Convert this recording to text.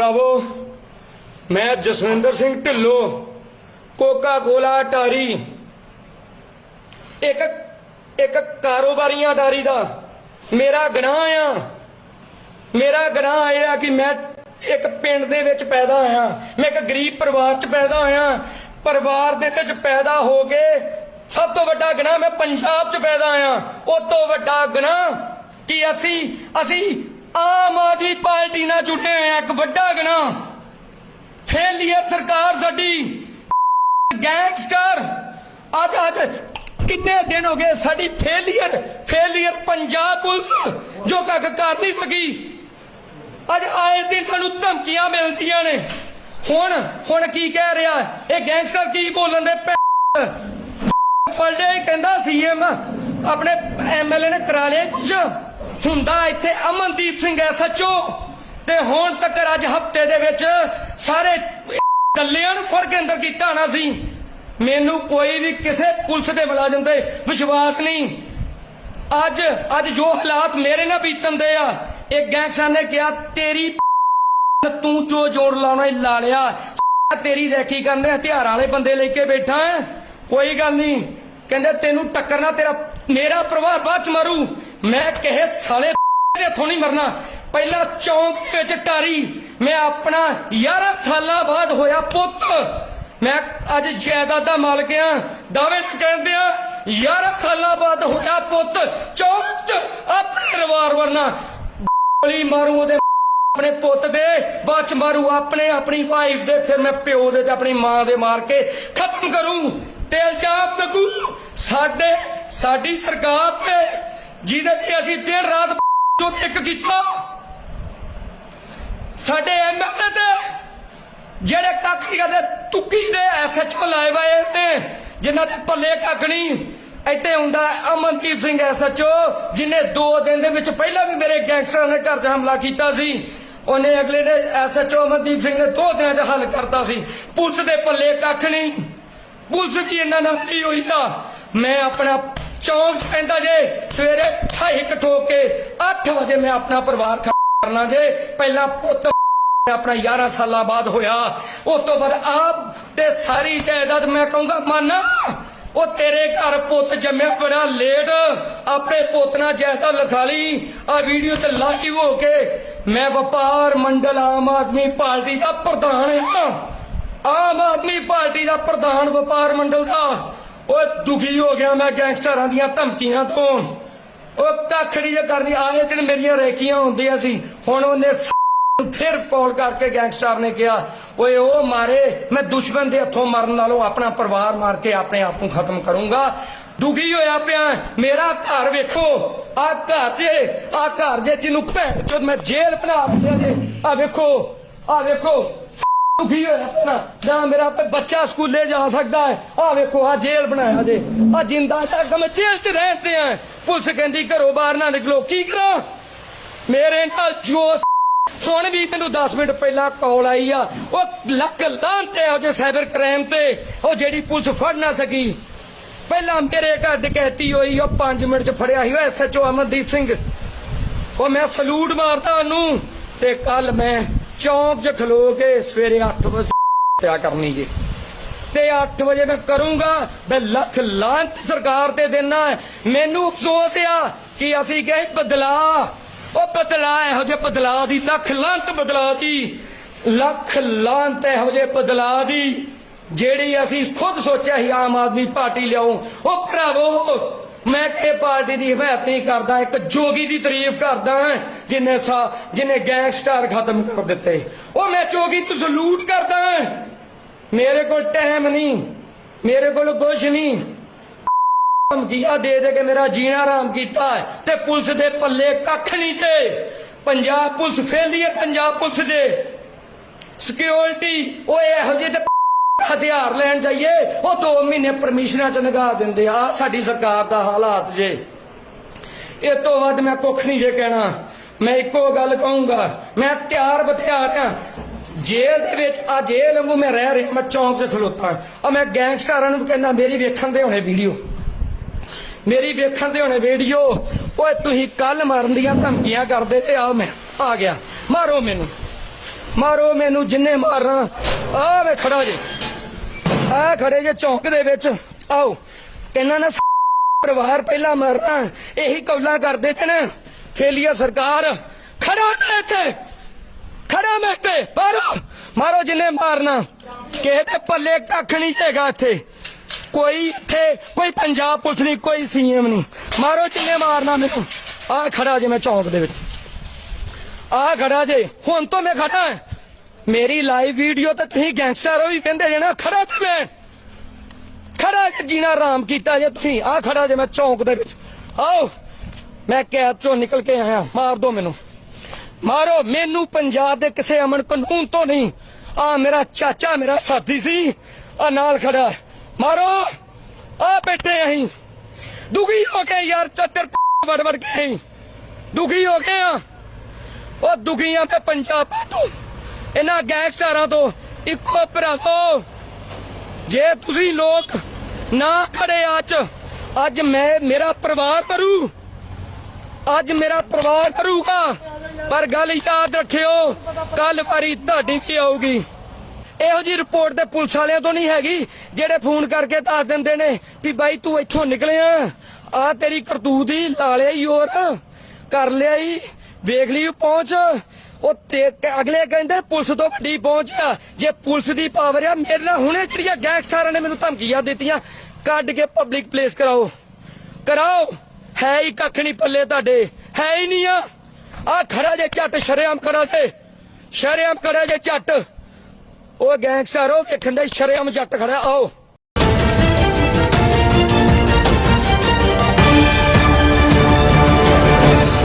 ਭਰਾਵੋ, ਮੈਂ ਜਸਵਿੰਦਰ ਸਿੰਘ ਢਿੱਲੋਂ ਕੋਕਾ ਕੋਲਾ ਟਾਰੀ ਇੱਕ ਇੱਕ ਕਾਰੋਬਾਰੀਆਂ ਟਾਰੀ ਦਾ ਮੇਰਾ ਗੁਨਾਹ ਆ। ਮੇਰਾ ਗੁਨਾਹ ਇਹ ਆ ਕਿ ਮੈਂ ਇੱਕ ਪਿੰਡ ਦੇ ਵਿੱਚ ਪੈਦਾ ਹੋਇਆ। ਮੈਂ ਇੱਕ ਗਰੀਬ ਪਰਿਵਾਰ 'ਚ ਪੈਦਾ ਹੋਇਆ। ਪਰਿਵਾਰ ਦੇ ਵਿੱਚ ਪੈਦਾ ਹੋ ਕੇ ਸਭ ਤੋਂ ਵੱਡਾ ਗੁਨਾਹ ਮੈਂ ਪੰਜਾਬ 'ਚ ਪੈਦਾ ਹੋਇਆ। ਉਹ ਤੋਂ ਵੱਡਾ ਗੁਨਾਹ ਕਿ ਅਸੀਂ? ਅਸੀਂ ਆਮ ਆਦਮੀ ਪਾਰਟੀ ਨਾਲ ਜੁੜੇ ਹੋਏ ਹਾਂ, ਇੱਕ ਵੱਡਾ ਗੁਨਾਹ ਫੇਲੀਅਰ ਸਰਕਾਰ ਸਾਡੀ। ਗੈਂਗਸਟਰ। ਅੱਜ ਅੱਜ ਕਿੰਨੇ ਦਿਨ ਹੋ ਗਏ ਸਾਡੀ ਫੇਲੀਅਰ ਫੇਲੀਅਰ ਪੰਜਾਬ ਪੁਲਿਸ, ਜੋ ਕੱਖ ਕਰ ਨਹੀਂ ਸਕੀ। ਅੱਜ ਆਏ ਦਿਨ ਸਾਨੂੰ ਧਮਕੀਆਂ ਮਿਲਦੀਆਂ ਨੇ। ਹੁਣ ਹੁਣ ਕੀ ਕਹਿ ਰਿਹਾ? ਇਹ ਗੈਂਗਸਟਰ ਕੀ ਬੋਲਣ ਦੇ ਫਲਡੇ ਕਹਿੰਦਾ ਸੀਐਮ ਆਪਣੇ ਐਮਐਲਏ ਨੇ ਕਰਾ ਲਿਆ ਕੁਛ। ਹੁੰਦਾ ਇੱਥੇ ਅਮਨਦੀਪ ਸਿੰਘ ਸੱਚੋ। ਤੇ ਹੁਣ ਤੱਕ ਅੱਜ ਹਫ਼ਤੇ ਦੇ ਵਿੱਚ ਸਾਰੇ ਕੱਲਿਆਂ ਨੂੰ ਫੜ ਕੇ ਅੰਦਰ ਕੀਤਾ ਨਾ ਸੀ। ਮੈਨੂੰ ਕੋਈ ਵੀ ਕਿਸੇ ਪੁਲਿਸ ਦੇ ਮੁਲਾਜ਼ਮ ਤੇ ਵਿਸ਼ਵਾਸ ਨਹੀਂ। ਅੱਜ ਅੱਜ ਜੋ ਹਾਲਾਤ ਮੇਰੇ ਨਾਲ ਬੀਤਣ ਦੇ ਆ, ਇਹ ਗੈਂਗਸਟਰ ਨੇ ਕਿਹਾ, ਤੇਰੀ ਤੂੰ ਜੋ ਜੋੜ ਲਾਉਣਾ ਹੀ ਲਾ ਲਿਆ ਤੇਰੀ ਰੈਖੀ ਕਰਨੇ ਹਥਿਆਰਾਂ ਵਾਲੇ ਬੰਦੇ ਲੈ ਕੇ ਬੈਠਾ ਕੋਈ ਗੱਲ ਨਹੀਂ। ਕਹਿੰਦੇ ਤੈਨੂੰ ਟੱਕਰਨਾ ਤੇਰਾ, ਮੇਰਾ ਪ੍ਰਭਾਵ ਬਾਅਦ ਚ ਮਾਰੂ। ਮੈਂ ਕਿਸੇ ਸਾਲੇ ਦੇ ਹੱਥੋਂ ਨਹੀਂ ਮਰਨਾ। ਪਹਿਲਾਂ ਚੌਂਕ ਵਿੱਚ ਟਾਰੀ, ਮੈਂ ਆਪਣਾ 11 ਸਾਲਾਂ ਬਾਅਦ ਹੋਇਆ ਪੁੱਤ। ਮੈਂ ਅੱਜ ਜਾਇਦਾਦ ਦਾ ਮਾਲਕ ਆ, ਦਾਅਵੇ ਨਾਲ ਕਹਿੰਦੇ ਆ 11 ਸਾਲਾਂ ਬਾਅਦ ਹੋਇਆ ਪੁੱਤ, ਚੌਂਕ 'ਚ ਆਪਣੇ ਰਿਵਾਲਵਰ ਵਰਨਾ। ਗੋਲੀ ਮਾਰੂ ਉਹਦੇ, ਆਪਣੇ ਪੁੱਤ ਦੇ ਬਾਚ ਮਾਰੂ ਆਪਣੇ, ਆਪਣੀ ਵਾਈਫ ਦੇ, ਫਿਰ ਮੈਂ ਪਿਓ ਦੇ ਤੇ ਆਪਣੀ ਮਾਂ ਦੇ ਮਾਰ ਕੇ ਖਤਮ ਕਰੂੰ। ਤੇ ਇਲਜ਼ਾਮ ਲੱਗੂ ਸਾਡੇ, ਸਾਡੀ ਸਰਕਾਰ ਤੇ ਜਿਹਦੇ ਤੇ ਅਸੀਂ ਦਿਨ ਰਾਤ ਚੋਂ ਇੱਕ ਕੀਤਾ। ਸਾਡੇ ਐਮਐਲਏ ਤੇ ਜਿਹੜੇ ਕੱਖ ਨਹੀਂ ਤੁੱਕੀ ਦੇ ਐਸਐਚਓ ਲਾਏ ਵਾਏ ਨੇ, ਜਿਨ੍ਹਾਂ ਦੇ ਪੱਲੇ ਕੱਖ ਇੱਥੇ ਹੁੰਦਾ ਅਮਨਦੀਪ ਸਿੰਘ ਐਸਐਚਓ ਜਿਨੇ 2 ਦਿਨ ਦੇ ਵਿੱਚ ਪਹਿਲਾਂ ਵੀ ਮੇਰੇ ਗੈਂਗਸਟਰਾਂ ਨੇ ਘਰ 'ਚ ਹਮਲਾ ਕੀਤਾ ਸੀ। ਉਹਨੇ ਅਗਲੇ ਨੇ ਐਸਐਚਓ ਅਮਨਦੀਪ ਸਿੰਘ ਨੇ 2 ਦਿਨਾਂ 'ਚ ਹੱਲ ਕਰਤਾ ਸੀ। ਪੁਲਿਸ ਦੇ ਪੱਲੇ ਕੱਖ ਨਹੀਂ ਪੁਲਿਸ ਵੀ ਇਹਨਾਂ ਨਾਲ ਨਹੀਂ ਹੋਈ ਆ ਮੈਂ ਆਪਣਾ ਚੌਂਕ ਪੈਂਦਾ ਜੇ, ਸਵੇਰੇ ਢਾਈ ਇੱਕ ਠੋਕ ਕੇ 8 ਵਜੇ ਮੈਂ ਆਪਣਾ ਪਰਿਵਾਰ ਕਰਨਾ ਜੇ। ਪਹਿਲਾਂ ਪੁੱਤ ਆਪਣਾ 11 ਸਾਲਾਂ ਬਾਅਦ ਹੋਇਆ। ਉਸ ਤੋਂ ਬਾਅਦ ਆਪ ਤੇ ਸਾਰੀ ਜਾਇਦਾਦ ਮੈਂ ਕਹੂੰਗਾ, ਮਨ, ਉਹ ਤੇਰੇ ਘਰ ਪੁੱਤ ਜੰਮਿਆ ਬੜਾ ਲੇਟ ਆਪਣੇ ਪੁੱਤ ਨਾਲ ਜਾਇਦਾਦ ਲਿਖਾ ਲਈ। ਆ ਵੀਡੀਓ ਤੇ ਲਾਈਵ ਹੋ ਕੇ ਮੈਂ ਵਪਾਰ ਮੰਡਲ ਆਮ ਆਦਮੀ ਪਾਰਟੀ ਦਾ ਪ੍ਰਧਾਨ ਹਾਂ ਆਮ ਆਦਮੀ ਪਾਰਟੀ ਦਾ ਪ੍ਰਧਾਨ ਵਪਾਰ ਮੰਡਲ ਦਾ। ਓਏ ਦੁਖੀ ਹੋ ਗਿਆ ਮੈਂ ਗੈਂਗਸਟਰਾਂ ਦੀਆਂ ਧਮਕੀਆਂ ਤੋਂ ਉਹ ਕੱਖ ਨਹੀਂ ਕਰਦੀ ਆਏ ਦਿਨ ਮੇਰੀਆਂ ਰੇਖੀਆਂ ਹੁੰਦੀਆਂ ਸੀ। ਹੁਣ ਉਹਨੇ ਫਿਰ ਕਾਲ ਕਰਕੇ ਗੈਂਗਸਟਰ ਨੇ ਕਿਹਾ, ਓਏ ਉਹ ਮਾਰੇ, ਮੈਂ ਦੁਸ਼ਮਣ ਦੇ ਹੱਥੋਂ ਮਰਨ ਨਾਲੋਂ ਆਪਣਾ ਪਰਿਵਾਰ ਮਾਰ ਕੇ ਆਪਣੇ ਆਪ ਨੂੰ ਖਤਮ ਕਰੂੰਗਾ। ਦੁਖੀ ਹੋਇਆ ਪਿਆ, ਮੇਰਾ ਘਰ ਵੇਖੋ ਆ ਘਰ ਜੇ ਆ ਘਰ ਜੇ ਜਿਹਨੂੰ ਭੈਣ ਚੋਦ ਮੈਂ ਜੇਲ੍ਹ ਬਣਾ ਦਿੱਤਾ ਜੇ। ਆ ਵੇਖੋ ਆ ਵੇਖੋ। ਦੁਖੀ ਹੋਇਆ ਪਿਆ ਮੇਰਾ ਬੱਚਾ ਸਕੂਲੇ ਜਾ ਸਕਦਾ ਹੈ। ਆ ਵੇਖੋ ਆ ਜੇਲ੍ਹ ਬਣਾਇਆ ਜੇ। ਆ ਜਿੰਦਾ ਤੱਕ ਮੈਂ ਜੇਲ੍ਹ 'ਚ ਰਹਿੰਦੇ ਆ ਪੁਲਿਸ ਕਹਿੰਦੀ ਘਰੋਂ ਬਾਹਰ ਨਾ ਨਿਕਲੋ। ਕੀ ਕਰਾਂ? ਮੇਰੇ ਨਾਲ ਜੋ ਹੁਣ ਵੀ ਮੈਨੂੰ 10 ਮਿੰਟ ਪਹਿਲਾਂ ਕਾਲ ਆਈ ਆ। ਉਹ ਲੱਖ ਲਾਂਤੇ ਹੋ ਜੇ ਸਾਈਬਰ ਕ੍ਰਾਈਮ ਤੇ। ਉਹ ਜਿਹੜੀ ਪੁਲਿਸ ਫੜ ਨਾ ਸਕੀ। ਪਹਿਲਾਂ ਮੇਰੇ ਘਰ ਡਕੈਤੀ ਹੋਈ, ਉਹ 5 ਮਿੰਟ ਚ ਫੜਿਆ ਸੀ। ਉਹ ਐਸਐਚਓ ਅਮਨਦੀਪ ਸਿੰਘ। ਉਹ ਮੈਂ ਸਲੂਟ ਮਾਰਦਾ ਉਹਨੂੰ। ਤੇ ਕੱਲ ਮੈਂ ਚੌਂਕ 'ਚ ਖਲੋ ਕੇ ਸਵੇਰੇ 8 ਵਜੇ ਤਿਆ ਕਰਨੀ ਜੀ। ਤੇ 8 ਵਜੇ ਮੈਂ ਕਰੂੰਗਾ, ਮੈਂ ਲੱਖ ਲਾਂਤ ਸਰਕਾਰ ਤੇ ਦੇਣਾ ਮੈਨੂੰ ਅਫਸੋਸ ਆ ਕਿ ਅਸੀਂ ਗਏ ਬਦਲਾ। ਉਹ ਬਦਲਾ ਇਹੋ ਜਿਹੇ ਬਦਲਾ ਦੀ, ਲੱਖ ਲਾਂਤ ਬਦਲਾ ਦੀ। ਲੱਖ ਲਾਂਤ ਇਹੋ ਜਿਹੇ ਬਦਲਾ ਦੀ, ਜਿਹੜੀ ਅਸੀਂ ਖੁਦ ਸੋਚਿਆ ਸੀ ਆਮ ਆਦਮੀ ਪਾਰਟੀ ਲਿਆਉ। ਉਹ ਭਰਾਵੋ ਮੈਂ ਕਿ ਪਾਰਟੀ ਦੀ ਹਮਾਇਤ ਨਹੀਂ ਕਰਦਾ, ਇੱਕ ਜੋਗੀ ਦੀ ਤਾਰੀਫ ਕਰਦਾ ਜਿਨੇ ਸਾ, ਜਿਨੇ ਗੈਂਗਸਟਰ ਖਤਮ ਕਰ ਦਿੱਤੇ। ਉਹ ਮੈਂ ਜੋਗੀ ਨੂੰ ਸਲੂਟ ਕਰਦਾ ਮੇਰੇ ਕੋਲ ਟਾਈਮ ਨਹੀਂ, ਮੇਰੇ ਕੋਲ ਕੁਝ ਨਹੀਂ। ਧਮਕੀਆਂ ਦੇ ਦੇ ਕੇ ਮੇਰਾ ਜੀਣਾ ਆਰਾਮ ਕੀਤਾ ਤੇ ਪੁਲਿਸ ਦੇ ਪੱਲੇ ਕੱਖ ਨਹੀਂ ਤੇ। ਪੰਜਾਬ ਪੁਲਿਸ ਫੇਲਦੀ ਹੈ, ਪੰਜਾਬ ਪੁਲਿਸ ਦੇ। ਸਿਕਿਉਰਿਟੀ ਉਹ ਇਹੋ ਜਿਹੇ ਤੇ ਹਥਿਆਰ ਲੈਣ ਜਾਈਏ, ਉਹ 2 ਮਹੀਨੇ ਪਰਮਿਸ਼ਨਾਂ ਚ ਨਗਾ ਦਿੰਦੇ ਆ, ਸਾਡੀ ਸਰਕਾਰ ਦਾ ਹਾਲਾਤ ਜੇ। ਇਹ ਤੋਂ ਵੱਧ ਮੈਂ ਕੁੱਖ ਨਹੀਂ ਜੇ ਕਹਿਣਾ। ਮੈਂ ਇੱਕੋ ਗੱਲ ਕਹੂੰਗਾ, ਮੈਂ ਤਿਆਰ ਬਥਿਆਰ ਆ। ਜੇਲ੍ਹ ਦੇ ਵਿੱਚ, ਆ ਜੇਲ੍ਹ ਵਾਂਗੂ ਮੈਂ ਰਹਿ ਰਿਹਾ, ਮੈਂ ਚੌਂਕ 'ਚ ਖਲੋਤਾ। ਆ ਮੈਂ ਗੈਂਗਸਟਰਾਂ ਨੂੰ ਕਹਿੰਦਾ, ਮੇਰੀ ਵੇਖਣ ਦੇ ਹੋਣੇ ਵੀਡੀਓ। ਮੇਰੀ ਵੇਖਣ ਦੇ ਹੋਣੇ ਵੀਡੀਓ। ਓਏ, ਤੁਸੀਂ ਕੱਲ ਮਾਰਨ ਦੀਆਂ ਧਮਕੀਆਂ ਕਰਦੇ ਤੇ ਆ ਮੈਂ, ਆ ਗਿਆ। ਮਾਰੋ ਮੈਨੂੰ। ਮਾਰੋ ਮੈਨੂੰ, ਜਿੰਨੇ ਮਾਰਨਾ ਆ ਵੇ ਖੜਾ ਜੇ। ਆ ਖੜੇ ਜੇ ਚੌਂਕ ਦੇ ਵਿੱਚ। ਆਓ ਕਹਿੰਦਾ ਨਾ ਪਰਿਵਾਰ ਪਹਿਲਾਂ ਮਰਨਾ, ਇਹੀ ਕੌਲਾਂ ਕਰਦੇ ਤੇ ਨਾ। ਫੇਲੀਆ ਸਰਕਾਰ, ਖੜਾ ਮੈਂ ਇੱਥੇ, ਖੜਾ ਮੈਂ ਇੱਥੇ, ਮਾਰੋ ਮਾਰੋ ਜਿੰਨੇ ਮਾਰਨਾ। ਕਿਸੇ ਦੇ ਪੱਲੇ ਕੱਖ ਨਹੀਂ ਹੈਗਾ ਇੱਥੇ। ਕੋਈ ਇੱਥੇ, ਕੋਈ ਪੰਜਾਬ ਪੁਲਿਸ ਨਹੀਂ, ਕੋਈ ਸੀਐਮ ਨਹੀਂ। ਮਾਰੋ ਜਿੰਨੇ ਮਾਰਨਾ ਮੈਨੂੰ। ਆ ਖੜਾ ਜੇ ਮੈਂ ਚੌਂਕ ਦੇ ਵਿੱਚ। ਆ ਖੜਾ ਜੇ, ਹੁਣ ਤੋਂ ਮੈਂ ਖੜਾ। ਮੇਰੀ ਲਾਈਵ ਵੀਡੀਓ ਤੇ ਤੁਸੀਂ ਗੈਂਗਸਟਰ ਹੋ ਵੀ ਕਹਿੰਦੇ ਜੇ ਖੜਾ ਤੇ ਮੈਂ। ਖੜਾ ਜੇ ਜੀਣਾ ਆਰਾਮ ਕੀਤਾ ਜੇ ਤੁਸੀਂ। ਆ ਖੜਾ ਜੇ ਮੈਂ ਚੌਂਕ ਦੇ ਵਿੱਚ। ਆਓ, ਮੈਂ ਕੈਦ ਚੋਂ ਨਿਕਲ ਕੇ ਆਇਆ। ਮਾਰ ਦੋ ਮੈਨੂੰ। ਮਾਰੋ, ਮੈਨੂੰ ਪੰਜਾਬ ਦੇ ਕਿਸੇ ਅਮਨ ਕਾਨੂੰਨ ਤੋਂ ਨਹੀਂ। ਆ ਮੇਰਾ ਚਾਚਾ, ਮੇਰਾ ਸਾਥੀ ਸੀ। ਆ ਨਾਲ ਖੜਾ। ਮਾਰੋ ਆ ਬੈਠੇ ਅਸੀਂ। ਦੁਖੀ ਹੋ ਕੇ ਯਾਰ ਚੱਤਰ ਵੜ ਵੜ ਕੇ ਦੁਖੀ ਹੋ ਗਏ ਆ। ਉਹ ਦੁਖੀਆਂ ਤੇ ਪੰਜਾਬ ਤੋਂ। ਇਹਨਾਂ ਗੈਂਗਸਟਰਾਂ ਤੋਂ ਇੱਕੋ ਭਰਾਵੋ ਜੇ ਤੁਸੀਂ ਲੋਕ ਨਾ ਖੜੇ ਅੱਜ ਅੱਜ ਮੈਂ ਮੇਰਾ ਪਰਿਵਾਰ ਮਰੂ। ਅੱਜ ਮੇਰਾ ਪਰਿਵਾਰ ਮਰੂਗਾ। ਪਰ ਗੱਲ ਯਾਦ ਰੱਖਿਓ ਕੱਲ ਵਾਰੀ ਤੁਹਾਡੀ ਵੀ ਆਊਗੀ। ਇਹੋ ਜੀ ਰਿਪੋਰਟ ਤੇ ਪੁਲਿਸ ਵਾਲਿਆਂ ਤੋਂ ਨਹੀਂ ਹੈਗੀ, ਜਿਹੜੇ ਫੋਨ ਕਰਕੇ ਦੱਸ ਦਿੰਦੇ ਨੇ ਵੀ ਬਾਈ ਤੂੰ ਇੱਥੋਂ ਨਿਕਲਿਆ। ਆ ਤੇਰੀ ਕਰਤੂਤ ਹੀ ਲਾਲਿਆ ਹੀ ਹੋਰ। ਕਰ ਲਿਆ ਹੀ ਵੇਖ ਲਈ ਪਹੁੰਚ। ਉਹ ਤੇ ਅਗਲੇ ਕਹਿੰਦੇ ਪੁਲਿਸ ਤੋਂ ਵੱਡੀ ਪਹੁੰਚ ਆ। ਜੇ ਪੁਲਿਸ ਦੀ ਪਾਵਰ ਆ, ਮੇਰੇ ਨਾਲ ਹੁਣੇ ਜਿਹੜੀਆਂ ਗੈਂਗਸਟਰਾਂ ਨੇ ਮੈਨੂੰ ਧਮਕੀਆਂ ਦਿੱਤੀਆਂ, ਕੱਢ ਕੇ ਪਬਲਿਕ ਪਲੇਸ ਕਰਾਓ। ਕਰਾਓ। ਹੈ ਹੀ ਕੱਖ ਨਹੀਂ ਪੱਲੇ ਤੁਹਾਡੇ। ਹੈ ਹੀ ਨਹੀਂ ਆ। ਆ ਖੜਾ ਜੇ ਝੱਟ, ਸ਼ਰੇਆਮ ਖੜਾ ਜੇ। ਸ਼ਰੇਆਮ ਖੜਾ ਜੇ ਝੱਟ। ਉਹ ਗੈਂਗਸਟਰ ਉਹ ਵੇਖਣ ਦਾ ਸ਼ਰੇਆਮ ਜੱਟ ਖੜਾ। ਆਓ।